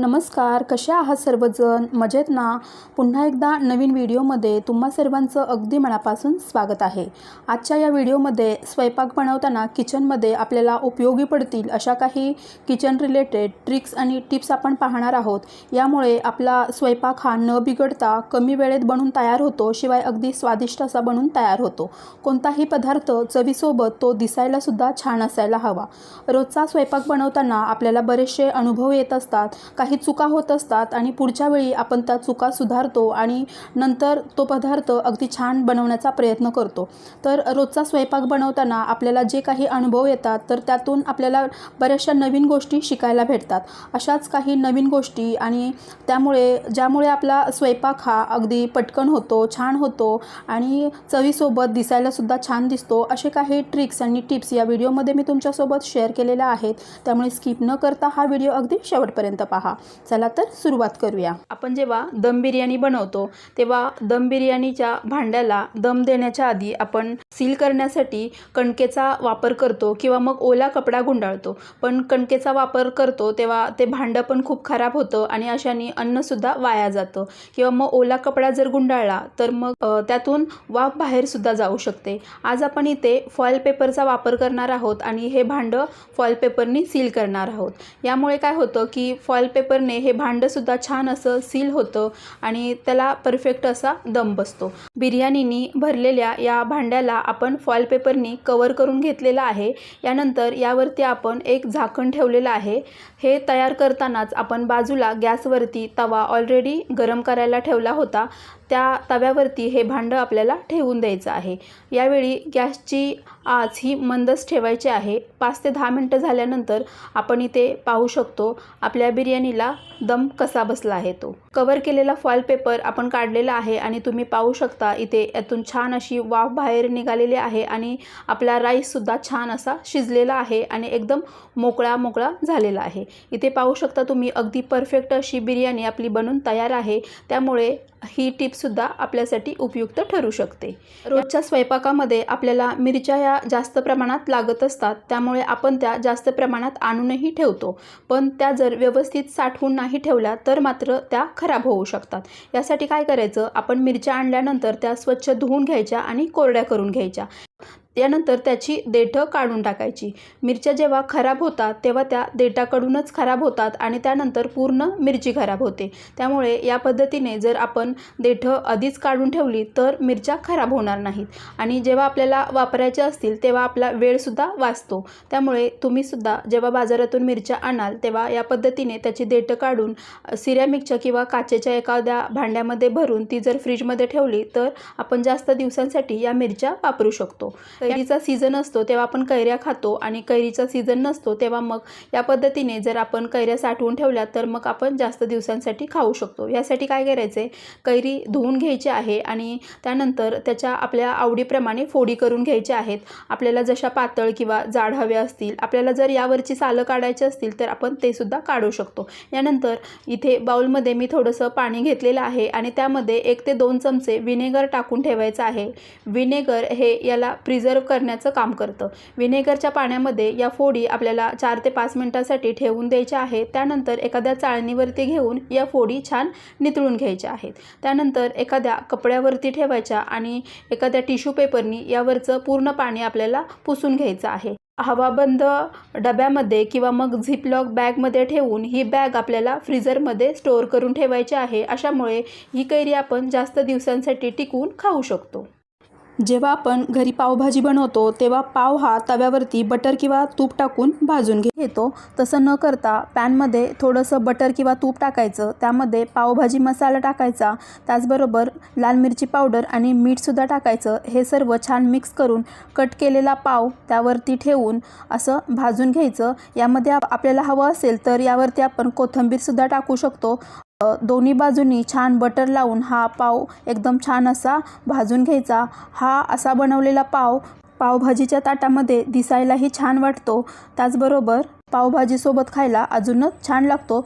नमस्कार कसे आहात सर्वजण? मजेत ना? पुन्हा एकदा नवीन व्हिडिओमध्ये तुम्हा सर्वांचं अगदी मनापासून स्वागत आहे. आजच्या या व्हिडिओमध्ये स्वयंपाक बनवताना किचनमध्ये आपल्याला उपयोगी पडतील अशा काही किचन रिलेटेड ट्रिक्स आणि टिप्स आपण पाहणार आहोत. यामुळे आपला स्वयंपाक हा न बिघडता कमी वेळेत बनून तयार होतो शिवाय अगदी स्वादिष्ट असा बनून तयार होतो. कोणताही पदार्थ चवीसोबत तो दिसायलासुद्धा छान असायला हवा. रोजचा स्वयंपाक बनवताना आपल्याला बरेचसे अनुभव येत असतात. काही चुका होत असतात आणि पुढच्या वेळी आपण त्या चुका सुधारतो आणि नंतर तो पदार्थ अगदी छान बनवण्याचा प्रयत्न करतो. तर रोजचा स्वयंपाक बनवताना आपल्याला जे काही अनुभव येतात तर त्यातून आपल्याला बऱ्याचशा नवीन गोष्टी शिकायला भेटतात. अशाच काही नवीन गोष्टी आणि त्यामुळे ज्यामुळे आपला स्वयंपाक हा अगदी पटकन होतो छान होतो आणि चवीसोबत दिसायलासुद्धा छान दिसतो असे काही ट्रिक्स आणि टिप्स या व्हिडिओमध्ये मी तुमच्यासोबत शेअर केलेल्या आहेत. त्यामुळे स्किप न करता हा व्हिडिओ अगदी शेवटपर्यंत पहा. चला तर सुरुवात करूया. आपण जेव्हा दम बिर्याणी बनवतो तेव्हा दम बिर्याणीच्या भांड्याला दम देण्याच्या आधी आपण सील करण्यासाठी कणकेचा वापर करतो किंवा मग ओला कपडा गुंडाळतो. पण कणकेचा वापर करतो तेव्हा ते भांडं पण खूप खराब होतं आणि अशाने अन्नसुद्धा वाया जातं. किंवा मग ओला कपडा जर गुंडाळला तर मग त्यातून वाफ बाहेरसुद्धा जाऊ शकते. आज आपण इथे फॉईल पेपरचा वापर करणार आहोत आणि हे भांडं फॉईल पेपरनी सील करणार आहोत. यामुळे काय होतं की फॉईल पेपरने हे भांडंसुद्धा छान असं सील होतं आणि त्याला परफेक्ट असा दम बसतो. बिर्याणीनी भरलेल्या या भांड्याला आपण फॉईल पेपरनी कवर करून घेतलेलं आहे. यानंतर यावरती आपण एक झाकण ठेवलेलं आहे. हे तयार करतानाच आपण बाजूला गॅसवरती तवा ऑलरेडी गरम करायला ठेवला होता. त्या तव्यावरती हे भांडं आपल्याला ठेवून द्यायचं आहे. यावेळी गॅसची आच ही मंदच ठेवायची आहे. पाच ते दहा मिनटं झाल्यानंतर आपण इथे पाहू शकतो आपल्या बिर्याणीला दम कसा बसला आहे तो. कवर केलेला फॉईल पेपर आपण काढलेला आहे आणि तुम्ही पाहू शकता इथे यातून छान अशी वाफ बाहेर निघालेली आहे आणि आपला राईससुद्धा छान असा शिजलेला आहे आणि एकदम मोकळा मोकळा झालेला आहे. इथे पाहू शकता तुम्ही अगदी परफेक्ट अशी बिर्याणी आपली बनून तयार आहे. त्यामुळे ही टिपसुद्धा आपल्यासाठी उपयुक्त ठरू शकते. रोजच्या स्वयंपाकामध्ये आपल्याला मिरच्या या जास्त प्रमाणात लागत असतात. त्यामुळे आपण त्या जास्त प्रमाणात आणूनही ठेवतो. पण त्या जर व्यवस्थित साठवून नाही ठेवल्या तर मात्र त्या खराब होऊ शकतात. यासाठी काय करायचं? आपण मिरच्या आणल्यानंतर त्या स्वच्छ धुवून घ्यायच्या आणि कोरड्या करून घ्यायच्या. त्यानंतर त्याची देठं काढून टाकायची. मिरच्या जेव्हा खराब होतात तेव्हा त्या देठाकडूनच खराब होतात आणि त्यानंतर पूर्ण मिरची खराब होते. त्यामुळे या पद्धतीने जर आपण देठं आधीच काढून ठेवली तर मिरच्या खराब होणार नाहीत. आणि जेव्हा आपल्याला वापरायच्या असतील तेव्हा आपला वेळसुद्धा वाचतो. त्यामुळे तुम्हीसुद्धा जेव्हा बाजारातून मिरच्या आणाल तेव्हा या पद्धतीने त्याची देठं काढून सिरॅमिकच्या किंवा काचेच्या एखाद्या भांड्यामध्ये भरून ती जर फ्रीजमध्ये ठेवली तर आपण जास्त दिवसांसाठी या मिरच्या वापरू शकतो. कैरीचा सीझन असतो तेव्हा आपण कैऱ्या खातो आणि कैरीचा सीझन नसतो तेव्हा मग या पद्धतीने जर आपण कैऱ्या साठवून ठेवल्या तर मग आपण जास्त दिवसांसाठी खाऊ शकतो. यासाठी काय करायचे कैरी धुवून घ्यायची आहे आणि त्यानंतर त्याच्या आपल्या आवडीप्रमाणे फोडी करून घ्यायच्या आहेत. आपल्याला जशा पातळ किंवा जाड हव्या असतील आपल्याला जर यावरची सालं काढायची असतील तर आपण ते सुद्धा काढू शकतो. यानंतर इथे बाउलमध्ये मी थोडंसं पाणी घेतलेलं आहे आणि त्यामध्ये एक ते दोन चमचे विनेगर टाकून ठेवायचं आहे. विनेगर हे याला प्रिझर्व करण्याचं काम करतं. विनेगरच्या पाण्यामध्ये या फोडी आपल्याला चार ते पाच मिनटासाठी ठेवून द्यायच्या आहेत. त्यानंतर एखाद्या चाळणीवरती घेऊन या फोडी छान नितळून घ्यायच्या आहेत. त्यानंतर एखाद्या कपड्यावरती ठेवायच्या आणि एखाद्या टिश्यू पेपरनी यावरचं पूर्ण पाणी आपल्याला पुसून घ्यायचं आहे. हवाबंद डब्यामध्ये किंवा मग झिपलॉक बॅगमध्ये ठेवून ही बॅग आपल्याला फ्रीझरमध्ये स्टोअर करून ठेवायची आहे. अशामुळे ही कैरी आपण जास्त दिवसांसाठी टिकून खाऊ शकतो. जेव्हा आपण घरी पावभाजी बनवतो तेव्हा पाव हा तव्यावरती बटर किंवा तूप टाकून भाजून घे- घेतो. तसं न करता पॅनमध्ये थोडंसं बटर किंवा तूप टाकायचं. त्यामध्ये पावभाजी मसाला टाकायचा. त्याचबरोबर लाल मिरची पावडर आणि मीठसुद्धा टाकायचं. हे सर्व छान मिक्स करून कट केलेला पाव त्यावरती ठेवून असं भाजून घ्यायचं. यामध्ये आपल्याला हवं असेल तर यावरती आपण कोथिंबीरसुद्धा टाकू शकतो. दोन्ही बाजूनी छान बटर लावून हा पाव एकदम छान असा भाजून घ्यायचा. हा असा बनवलेला पाव पावभाजीच्या ताटामध्ये दिसायलाही छान वाटतो. त्याचबरोबर पावभाजीसोबत खायला अजूनच छान लागतो.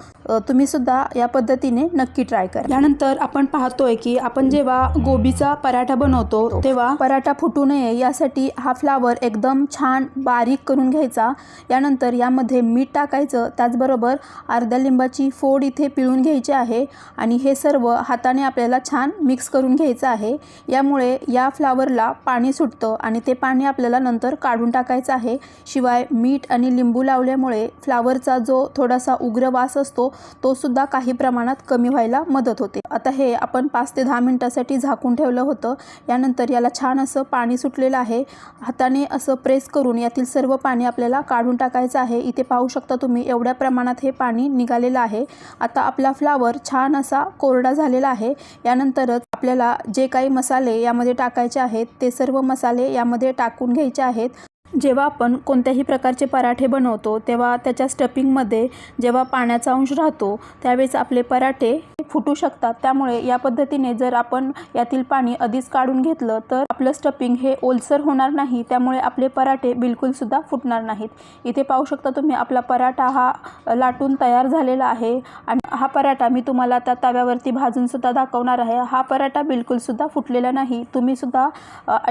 तुम्हीसुद्धा या पद्धतीने नक्की ट्राय करा. यानंतर आपण पाहतोय की आपण जेव्हा गोबीचा पराठा बनवतो तेव्हा पराठा फुटू नये यासाठी हा फ्लावर एकदम छान बारीक करून घ्यायचा. यानंतर यामध्ये मीठ टाकायचं. त्याचबरोबर अर्ध्या लिंबाची फोड इथे पिळून घ्यायची आहे आणि हे सर्व हाताने आपल्याला छान मिक्स करून घ्यायचं आहे. यामुळे या फ्लावरला पाणी सुटतं आणि ते पाणी आपल्याला नंतर काढून टाकायचं आहे. शिवाय मीठ आणि लिंबू लावल्यामुळे फ्लावरचा जो थोडासा उग्र वास असतो तो सुद्धा काही प्रमाणात कमी व्हायला मदत होते. आता हे आपण पाच ते दहा मिनटासाठी झाकून ठेवलं होतं. यानंतर याला छान असं पाणी सुटलेलं आहे. हाताने असं प्रेस करून यातील सर्व पाणी आपल्याला काढून टाकायचं आहे. इथे पाहू शकता तुम्ही एवढ्या प्रमाणात हे पाणी निघालेलं आहे. आता आपला फ्लावर छान असा कोरडा झालेला आहे. यानंतरच आपल्याला जे काही मसाले यामध्ये टाकायचे आहेत ते सर्व मसाले यामध्ये टाकून घ्यायचे आहेत. जेव्हा आपण कोणत्याही प्रकारचे पराठे बनवतो तेव्हा त्याच्या स्टफिंगमध्ये जेव्हा पाण्याचा अंश राहतो त्यावेळेस आपले पराठे फुटू शकतात. त्यामुळे या पद्धतीने जर आपण यातील पाणी आधीच काढून घेतलं तर आपलं स्टफिंग हे ओलसर होणार नाही. त्यामुळे आपले पराठे बिलकुलसुद्धा फुटणार नाहीत. इथे पाहू शकता तुम्ही आपला पराठा हा लाटून तयार झालेला आहे आणि हा पराठा मी तुम्हाला आता तव्यावरती भाजूनसुद्धा दाखवणार आहे. हा पराठा बिलकुलसुद्धा फुटलेला नाही. तुम्हीसुद्धा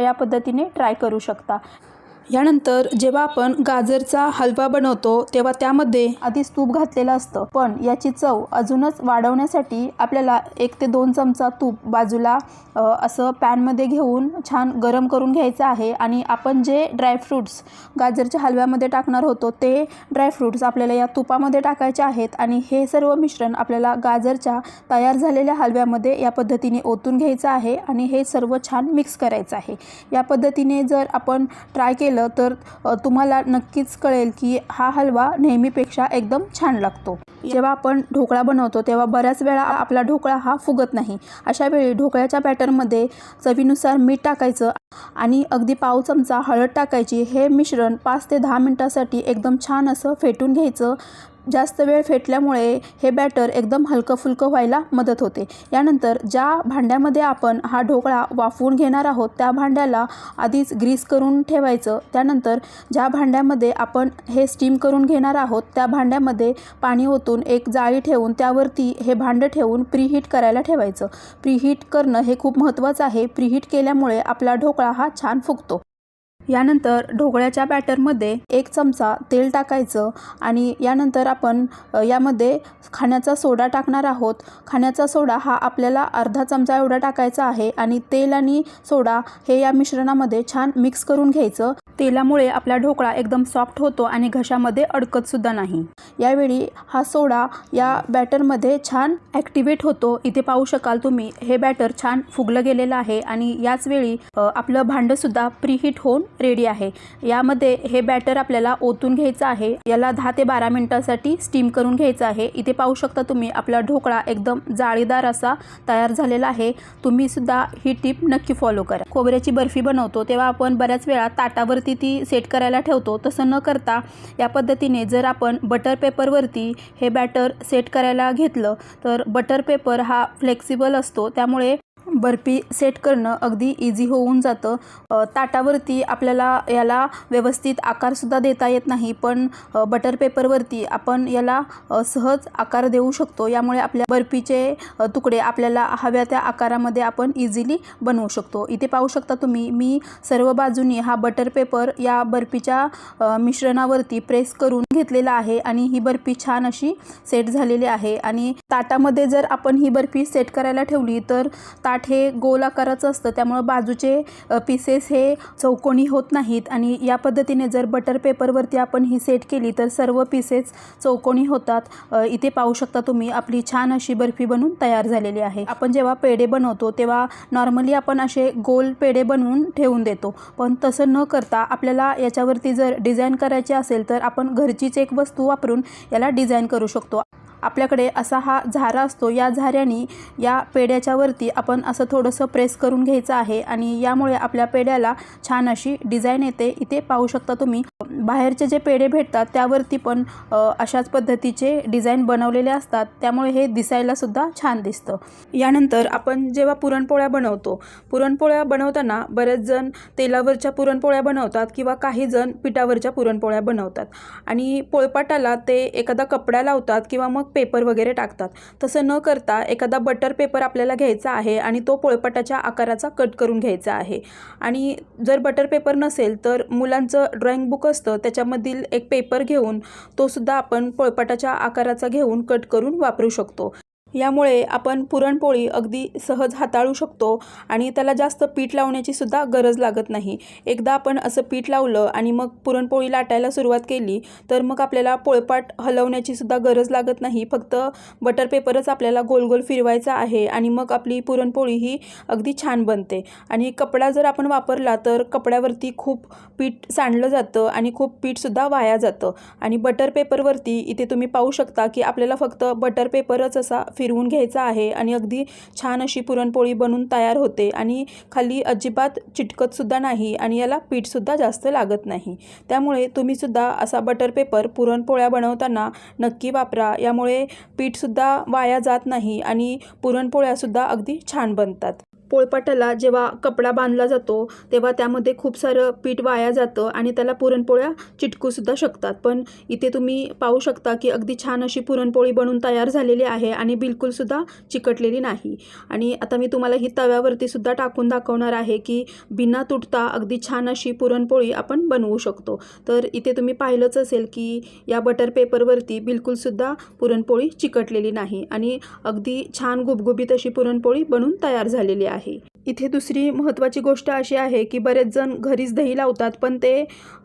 या पद्धतीने ट्राय करू शकता. यानंतर जेव्हा आपण गाजरचा हलवा बनवतो तेव्हा त्यामध्ये आधीच तूप घातलेलं असतं. पण याची चव अजूनच वाढवण्यासाठी आपल्याला एक ते दोन चमचा तूप बाजूला असं पॅनमध्ये घेऊन छान गरम करून घ्यायचं आहे. आणि आपण जे ड्रायफ्रूट्स गाजरच्या हलव्यामध्ये टाकणार होतो ते ड्रायफ्रूट्स आपल्याला या तुपामध्ये टाकायचे आहेत. आणि हे सर्व मिश्रण आपल्याला गाजरच्या तयार झालेल्या हलव्यामध्ये या पद्धतीने ओतून घ्यायचं आहे. आणि हे सर्व छान मिक्स करायचं आहे. या पद्धतीने जर आपण ट्राय केलं तर तुम्हाला नक्कीच कळेल की हा हलवा नेहमीपेक्षा एकदम छान लागतो. जेव्हा आपण ढोकळा बनवतो तेव्हा बऱ्याच वेळा आपला ढोकळा हा फुगत नाही. अशा वेळी ढोकळ्याच्या बॅटरमध्ये चवीनुसार मीठ टाकायचं आणि अगदी पाव चमचा हळद टाकायची. हे मिश्रण पाच ते दहा मिनटासाठी एकदम छान असं फेटून घ्यायचं. जास्त वेळ फेटल्यामुळे हे बॅटर एकदम हलकं फुलकं व्हायला मदत होते. यानंतर ज्या भांड्यामध्ये आपण हा ढोकळा वाफवून घेणार आहोत त्या भांड्याला आधीच ग्रीस करून ठेवायचं. त्यानंतर ज्या भांड्यामध्ये आपण हे स्टीम करून घेणार आहोत त्या भांड्यामध्ये पाणी ओतून एक जाळी ठेवून त्यावरती हे भांडं ठेवून प्रीहीट करायला ठेवायचं. प्रीहीट करणं हे खूप महत्त्वाचं आहे. प्रीहीट केल्यामुळे आपला ढोकळा हा छान फुगतो. यानंतर ढोकळ्याच्या बॅटरमध्ये एक चमचा तेल टाकायचं आणि यानंतर आपण यामध्ये खाण्याचा सोडा टाकणार आहोत. खाण्याचा सोडा हा आपल्याला अर्धा चमचा एवढा टाकायचा आहे आणि तेल आणि सोडा हे या मिश्रणामध्ये छान मिक्स करून घ्यायचं. तेलामुळे आपला ढोकळा एकदम सॉफ्ट होतो आणि घशामध्ये अडकतसुद्धा नाही. यावेळी हा सोडा या बॅटरमध्ये छान ॲक्टिवेट होतो. इथे पाहू शकाल तुम्ही हे बॅटर छान फुगलं गेलेलं आहे आणि याच वेळी आपलं भांडंसुद्धा प्रीहीट होऊन रेडी आहे. यामध्ये हे बॅटर आपल्याला ओतून घ्यायचं आहे. याला दहा ते बारा मिनटासाठी स्टीम करून घ्यायचं आहे. इथे पाहू शकता तुम्ही आपला ढोकळा एकदम जाळीदार असा तयार झालेला आहे. तुम्ही सुद्धा ही टीप नक्की फॉलो करा. खोबऱ्याची बर्फी बनवतो तेव्हा आपण बऱ्याच वेळा ताटावर पेपरवरती ती सेट करायला ठेवतो. तसं न करता या पद्धतीने जर आपण बटर पेपरवरती हे बॅटर सेट करायला घेतलं तर बटर पेपर हा फ्लेक्सिबल असतो. त्यामुळे बर्फी सेट करणं अगदी इझी होऊन जातं. ताटावरती आपल्याला याला व्यवस्थित आकारसुद्धा देता येत नाही पण बटर पेपरवरती आपण याला सहज आकार देऊ शकतो. यामुळे आपल्या बर्फीचे तुकडे आपल्याला हव्या त्या आकारामध्ये आपण इझिली बनवू शकतो. इथे पाहू शकता तुम्ही मी सर्व बाजूनी हा बटर पेपर या बर्फीच्या मिश्रणावरती प्रेस करून घेतलेला आहे आणि ही बर्फी छान अशी सेट झालेली आहे. आणि ताटामध्ये जर आपण ही बर्फी सेट करायला ठेवली तर ताट हे गोल आकाराचं असतं त्यामुळं बाजूचे पीसेस हे चौकोनी होत नाहीत. आणि या पद्धतीने जर बटर पेपरवरती आपण ही सेट केली तर सर्व पीसेस चौकोनी होतात. इथे पाहू शकता तुम्ही आपली छान अशी बर्फी बनवून तयार झालेली आहे. आपण जेव्हा पेढे बनवतो तेव्हा नॉर्मली आपण असे गोल पेढे बनवून ठेवून देतो. पण तसं न करता आपल्याला याच्यावरती जर डिझाईन करायची असेल तर आपण घरचीच एक वस्तू वापरून याला डिझाईन करू शकतो. आपल्याकडे असा हा झारा असतो. या झाऱ्याने या पेड्याच्या वरती आपण असं थोडंसं प्रेस करून घ्यायचं आहे आणि यामुळे आपल्या पेड्याला छान अशी डिझाईन येते. इथे पाहू शकता तुम्ही बाहेरचे जे पेढे भेटतात त्यावरती पण अशाच पद्धतीचे डिझाईन बनवलेले असतात. त्यामुळे हे दिसायला सुद्धा छान दिसतं. यानंतर आपण जेव्हा पुरणपोळ्या बनवतो पुरणपोळ्या बनवताना बरेच जण तेलावरच्या पुरणपोळ्या बनवतात किंवा काही जण पिठावरच्या पुरणपोळ्या बनवतात. आणि पोळपाटाला ते एखादा कपडा लावतात किंवा मग पेपर वगैरे टाकतात. तसं न करता एखादा बटर पेपर आपल्याला घ्यायचा आहे आणि तो पोळपटाच्या आकाराचा कट करून घ्यायचा आहे. आणि जर बटर पेपर नसेल तर मुलांचं ड्रॉइंग बुक असतं त्याच्यामधील एक पेपर घेऊन तोसुद्धा आपण पोळपटाच्या आकाराचा घेऊन कट करून वापरू शकतो. यामुळे आपण पुरणपोळी अगदी सहज हाताळू शकतो आणि त्याला जास्त पीठ लावण्याची सुद्धा गरज लागत नाही. एकदा आपण असं पीठ लावलं आणि मग पुरणपोळी लाटायला सुरुवात केली तर मग आपल्याला पोळपाट हलवण्याची सुद्धा गरज लागत नाही. फक्त बटर पेपरच आपल्याला गोल गोल फिरवायचा आहे आणि मग आपली पुरणपोळी ही अगदी छान बनते. आणि कपडा जर आपण वापरला तर कपड्यावरती खूप पीठ सांडलं जातं आणि खूप पीठसुद्धा वाया जातं. आणि बटर पेपरवरती इथे तुम्ही पाहू शकता की आपल्याला फक्त बटर पेपरच असा फिरवून घ्यायचा आहे आणि अगदी छान अशी पुरणपोळी बनून तयार होते आणि खाली अजिबात चिटकतसुद्धा नाही आणि याला पीठसुद्धा जास्त लागत नाही. त्यामुळे तुम्हीसुद्धा असा बटर पेपर पुरणपोळ्या बनवताना नक्की वापरा. यामुळे पीठसुद्धा वाया जात नाही आणि पुरणपोळ्यासुद्धा अगदी छान बनतात. पोळपाटाला जेव्हा कपडा बांधला जातो तेव्हा त्यामध्ये खूप सारं पीठ वाया जातं आणि त्याला पुरणपोळ्या चिटकूसुद्धा शकतात. पण इथे तुम्ही पाहू शकता की अगदी छान अशी पुरणपोळी बनून तयार झालेली आहे आणि बिलकुलसुद्धा चिकटलेली नाही. आणि आता मी तुम्हाला ही तव्यावरतीसुद्धा टाकून दाखवणार आहे की बिना तुटता अगदी छान अशी पुरणपोळी आपण बनवू शकतो. तर इथे तुम्ही पाहिलंच असेल की या बटर पेपरवरती बिलकुलसुद्धा पुरणपोळी चिकटलेली नाही आणि अगदी छान गुबगुबीत अशी पुरणपोळी बनून तयार झालेली आहे. आहे इथे दुसरी महत्त्वाची गोष्ट अशी आहे की बरेच जण घरीच दही लावतात पण ते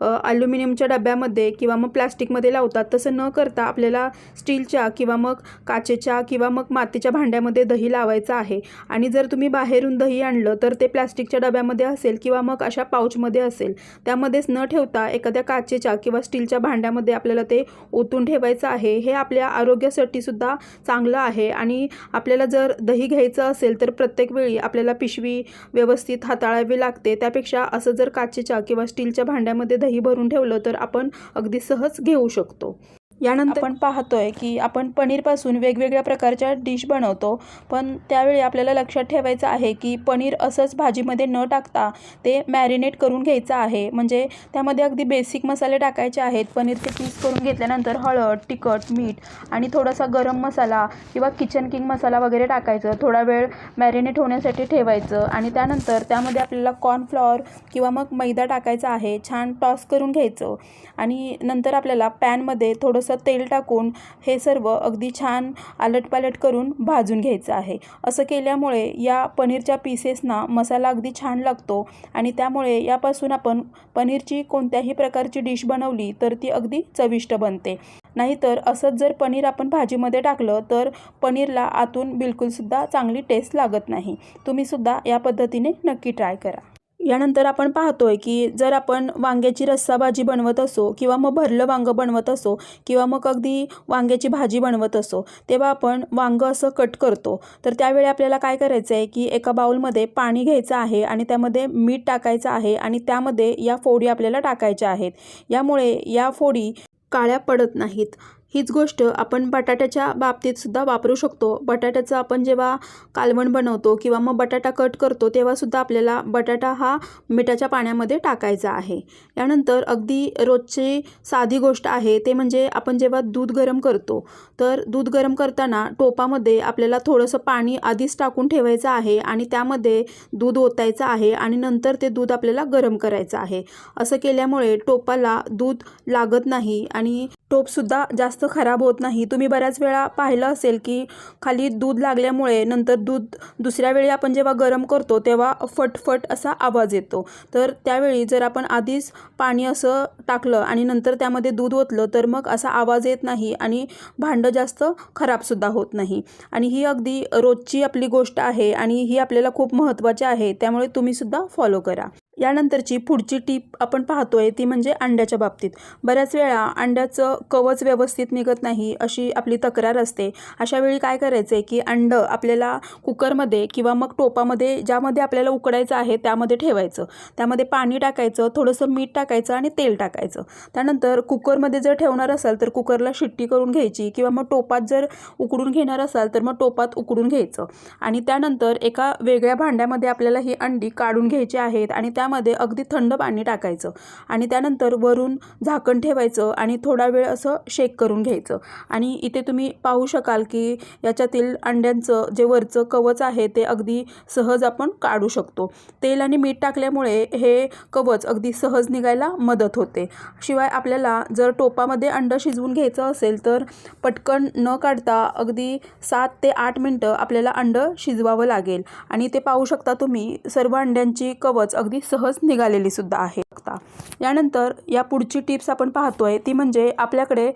अ, ॲल्युमिनियमच्या डब्यामध्ये किंवा मग प्लॅस्टिकमध्ये लावतात. तसं न करता आपल्याला स्टीलच्या किंवा मग काचेच्या किंवा मग मातीच्या भांड्यामध्ये दही लावायचं आहे. आणि जर तुम्ही बाहेरून दही आणलं तर ते प्लॅस्टिकच्या डब्यामध्ये असेल किंवा मग अशा पाऊचमध्ये असेल. त्यामध्येच न ठेवता एखाद्या काचेच्या किंवा स्टीलच्या भांड्यामध्ये आपल्याला ते ओतून ठेवायचं आहे. हे आपल्या आरोग्यासाठी सुद्धा चांगलं आहे. आणि आपल्याला जर दही घ्यायचं असेल तर प्रत्येक वेळी आपल्याला पिशवी व्यवस्थित हाताळावी लागते. त्यापेक्षा असं जर काचेच्या किंवा स्टीलच्या भांड्यामध्ये दही भरून ठेवलं तर आपण अगदी सहज घेऊ शकतो. यानंतर आपण पाहतोय की आपण पनीरपासून वेगवेगळ्या प्रकारच्या डिश बनवतो पण त्यावेळी आपल्याला लक्षात ठेवायचं आहे की पनीर असंच भाजीमध्ये न टाकता ते मॅरिनेट करून घ्यायचं आहे. म्हणजे त्यामध्ये अगदी बेसिक मसाले टाकायचे आहेत. पनीरचे पीस करून घेतल्यानंतर हळद तिखट मीठ आणि थोडासा गरम मसाला किंवा किचन किंग मसाला वगैरे टाकायचं. थोडा वेळ मॅरिनेट होण्यासाठी ठेवायचं आणि त्यानंतर त्यामध्ये आपल्याला कॉर्नफ्लॉवर किंवा मग मैदा टाकायचा आहे. छान टॉस करून घ्यायचं आणि नंतर आपल्याला पॅनमध्ये थोडंसं तेल टाकून हे सर्व अगदी छान आलटपालट करून भाजून घ्यायचं आहे. असं केल्यामुळे या पनीरच्या पीसेसना मसाला अगदी छान लागतो आणि त्यामुळे यापासून आपण पनीरची कोणत्याही प्रकारची डिश बनवली तर ती अगदी चविष्ट बनते. नाहीतर असंच जर पनीर आपण भाजीमध्ये टाकलं तर पनीरला आतून बिलकुलसुद्धा चांगली टेस्ट लागत नाही. तुम्हीसुद्धा या पद्धतीने नक्की ट्राय करा. यानंतर आपण पाहतोय की जर आपण वांग्याची रस्सा भाजी बनवत असो किंवा मग भरलं वांगं बनवत असो किंवा मग अगदी वांग्याची भाजी बनवत असो तेव्हा आपण वांगं असं कट करतो. तर त्यावेळी आपल्याला काय करायचं आहे की एका बाउलमध्ये पाणी घ्यायचं आहे आणि त्यामध्ये मीठ टाकायचं आहे आणि त्यामध्ये या फोडी आपल्याला टाकायच्या आहेत. यामुळे या फोडी काळ्या पडत नाहीत. हीच गोष्ट आपण बटाट्याच्या बाबतीत सुद्धा वापरू शकतो. बटाट्याचं आपण जेव्हा कालवण बनवतो किंवा मग बटाटा कट करतो तेव्हासुद्धा आपल्याला बटाटा हा मिठाच्या पाण्यामध्ये टाकायचा आहे. यानंतर अगदी रोजची साधी गोष्ट आहे ते म्हणजे आपण जेव्हा दूध गरम करतो तर दूध गरम करताना टोपामध्ये आपल्याला थोडंसं पाणी आधीच टाकून ठेवायचं आहे आणि त्यामध्ये दूध ओतायचं आहे आणि नंतर ते दूध आपल्याला गरम करायचं आहे. असं केल्यामुळे टोपाला दूध लागत नाही आणि टोपसुद्धा जास्त खराब होत नाही. तुम्ही बऱ्याच वेळा पाहिलं असेल की खाली दूध लागल्यामुळे नंतर दूध दुसऱ्या वेळी आपण जेव्हा गरम करतो तेव्हा फटफट असा आवाज येतो. तर त्यावेळी जर आपण आधीच पाणी असं टाकलं आणि नंतर त्यामध्ये दूध ओतलं तर मग असा आवाज येत नाही आणि भांडं जास्त खराबसुद्धा होत नाही. आणि ही अगदी रोजची आपली गोष्ट आहे आणि ही आपल्याला खूप महत्त्वाची आहे त्यामुळे तुम्हीसुद्धा फॉलो करा. यानंतरची पुढची टीप आपण पाहतोय ती म्हणजे अंड्याच्या बाबतीत. बऱ्याच वेळा अंड्याचं कवच व्यवस्थित निघत नाही अशी आपली तक्रार असते. अशा वेळी काय करायचं आहे की अंडं आपल्याला कुकरमध्ये किंवा मग टोपामध्ये ज्यामध्ये आपल्याला उकडायचं आहे त्यामध्ये ठेवायचं. त्यामध्ये पाणी टाकायचं थोडंसं मीठ टाकायचं आणि तेल टाकायचं. त्यानंतर कुकरमध्ये जर ठेवणार असाल तर कुकरला शिट्टी करून घ्यायची किंवा मग टोपात जर उकडून घेणार असाल तर मग टोपात उकडून घ्यायचं. आणि त्यानंतर एका वेगळ्या भांड्यामध्ये आपल्याला ही अंडी काढून घ्यायची आहेत आणि त्या त्यामध्ये अगदी थंड पाणी टाकायचं आणि त्यानंतर वरून झाकण ठेवायचं आणि थोडा वेळ असं शेक करून घ्यायचं. आणि इथे तुम्ही पाहू शकाल की याच्यातील अंड्यांचं जे वरचं कवच आहे ते अगदी सहज आपण काढू शकतो. तेल आणि मीठ टाकल्यामुळे हे कवच अगदी सहज निघायला मदत होते. शिवाय आपल्याला जर टोपामध्ये अंडं शिजवून घ्यायचं असेल तर पटकन न काढता अगदी सात ते आठ मिनटं आपल्याला अंडं शिजवावं लागेल. आणि ते पाहू शकता तुम्ही सर्व अंड्यांची कवच अगदी सहज निघालेली सुद्धा आहे. बघता यानंतर या पुढची टिप्स आपण पाहतोय ती म्हणजे आपल्याकडे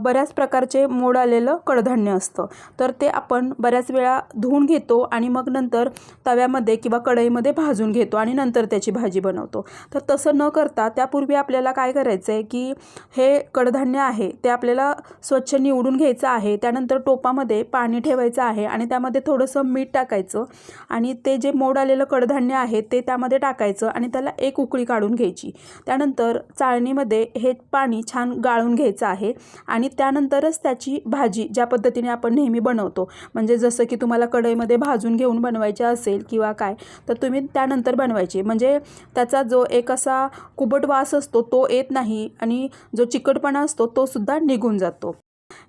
बऱ्याच प्रकारचे मोड आलेलं कडधान्य असतं. तर ते आपण बऱ्याच वेळा धुवून घेतो आणि मग नंतर तव्यामध्ये किंवा कढईमध्ये भाजून घेतो आणि नंतर त्याची भाजी बनवतो. तर तसं न करता त्यापूर्वी आपल्याला काय करायचं आहे की हे कडधान्य आहे ते आपल्याला स्वच्छ निवडून घ्यायचं आहे त्यानंतर टोपामध्ये पाणी ठेवायचं आहे आणि त्यामध्ये थोडंसं मीठ टाकायचं आणि ते जे मोड आलेलं कडधान्य आहे ते त्यामध्ये टाकायचं आणि त्याला एक उकळी काढून घ्यायची. त्यानंतर चाळणीमध्ये हे पाणी छान गाळून घ्यायचं आहे आणि त्यानंतरच त्याची भाजी ज्या पद्धतीने आपण नेहमी बनवतो. म्हणजे जसं की तुम्हाला कढईमध्ये भाजून घेऊन बनवायचे असेल किंवा काय तर तुम्ही त्यानंतर बनवायची. म्हणजे त्याचा जो एक असा कुबट वास असतो तो येत नाही आणि जो चिकटपणा असतो तो सुद्धा निघून जातो.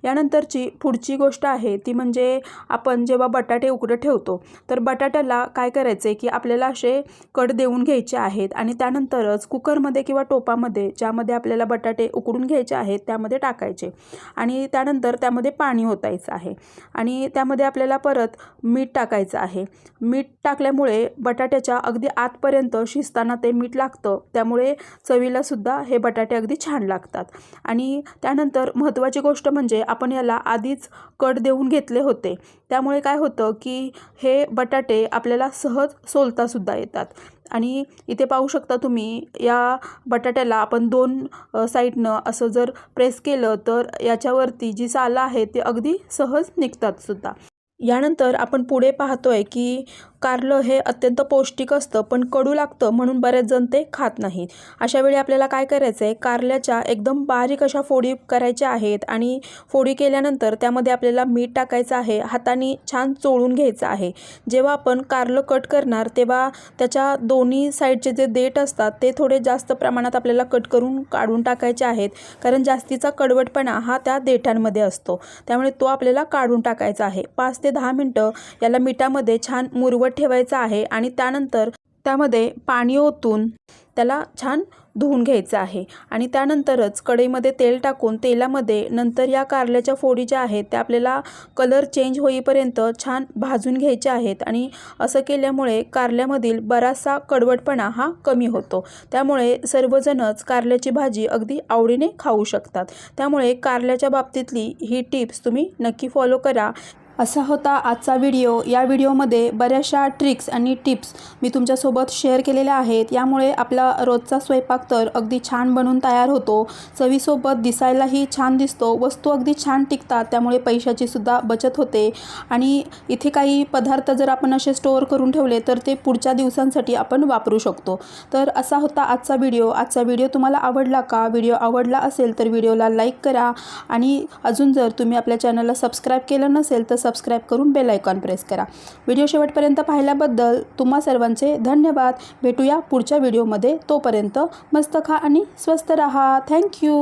यानंतरची पुढची गोष्ट आहे ती म्हणजे आपण जेव्हा बटाटे उकडं ठेवतो तर बटाट्याला काय करायचं आहे की आपल्याला असे कड देऊन घ्यायचे आहेत आणि त्यानंतरच कुकरमध्ये किंवा टोपामध्ये ज्यामध्ये आपल्याला बटाटे उकडून घ्यायचे आहेत त्यामध्ये टाकायचे आणि त्यानंतर त्यामध्ये पाणी ओतायचं आहे आणि त्यामध्ये आपल्याला परत मीठ टाकायचं आहे. मीठ टाकल्यामुळे बटाट्याच्या अगदी आतपर्यंत शिजताना ते मीठ लागतं त्यामुळे चवीलासुद्धा हे बटाटे अगदी छान लागतात. आणि त्यानंतर महत्त्वाची गोष्ट म्हणजे म्हणजे आपण याला आधीच कट देऊन घेतले होते. त्यामुळे काय होतं की हे बटाटे आपल्याला सहज सोलतासुद्धा येतात. आणि इथे पाहू शकता तुम्ही या बटाट्याला आपण दोन साईडनं असं जर प्रेस केलं तर याच्यावरती जी सालं आहे ते अगदी सहज निघतात सुद्धा यानंतर आपण पुढे पाहतोय की कारलं हे अत्यंत पौष्टिक असतं पण कडू लागतं म्हणून बरेच जण ते खात नाहीत. अशा वेळी आपल्याला काय करायचं आहे कारल्याच्या एकदम बारीक अशा फोडी करायच्या आहेत आणि फोडी केल्यानंतर त्यामध्ये आपल्याला मीठ टाकायचं आहे हाताने छान चोळून घ्यायचं आहे. जेव्हा आपण कारलं कट करणार तेव्हा त्याच्या दोन्ही साईडचे जे देठ असतात ते थोडे जास्त प्रमाणात आपल्याला कट करून काढून टाकायचे आहेत कारण जास्तीचा कडवटपणा हा त्या देठांमध्ये असतो. त्यामुळे तो आपल्याला काढून टाकायचा आहे. पाच ते दहा मिनटं याला मिठामध्ये छान मुरवट ठेवायचं आहे आणि त्यानंतर त्यामध्ये पाणी ओतून त्याला छान धुवून घ्यायचं आहे. आणि त्यानंतरच कढईमध्ये तेल टाकून तेलामध्ये नंतर या कारल्याच्या फोडी ज्या आहेत त्या आपल्याला कलर चेंज होईपर्यंत छान भाजून घ्यायच्या आहेत. आणि असं केल्यामुळे कारल्यामधील बराचसा कडवटपणा हा कमी होतो. त्यामुळे सर्वजणच कारल्याची भाजी अगदी आवडीने खाऊ शकतात. त्यामुळे कारल्याच्या बाबतीतली ही टिप्स तुम्ही नक्की फॉलो करा. असा होता आजचा व्हिडिओ. या व्हिडिओमध्ये बऱ्याचशा ट्रिक्स आणि टिप्स मी तुमच्यासोबत शेअर केलेल्या आहेत. यामुळे आपला रोजचा स्वयंपाक तर अगदी छान बनून तयार होतो. चवीसोबत दिसायलाही छान दिसतो. वस्तू अगदी छान टिकतात त्यामुळे पैशाची सुद्धा बचत होते. आणि इथे काही पदार्थ जर आपण असे स्टोअर करून ठेवले तर ते पुढच्या दिवसांसाठी आपण वापरू शकतो. तर असा होता आजचा व्हिडिओ. आजचा व्हिडिओ तुम्हाला आवडला का? व्हिडिओ आवडला असेल तर व्हिडिओला लाईक करा. आणि अजून जर तुम्ही आपल्या चॅनलला सबस्क्राईब केलं नसेल तर सबस्क्राईब करून बेल आयकॉन प्रेस करा. व्हिडिओ शेवटपर्यंत पाहिल्याबद्दल तुम्हा सर्वांचे धन्यवाद. भेटूया पुढच्या व्हिडिओमध्ये. तोपर्यंत मस्त खा आणि स्वस्त रहा. थँक्यू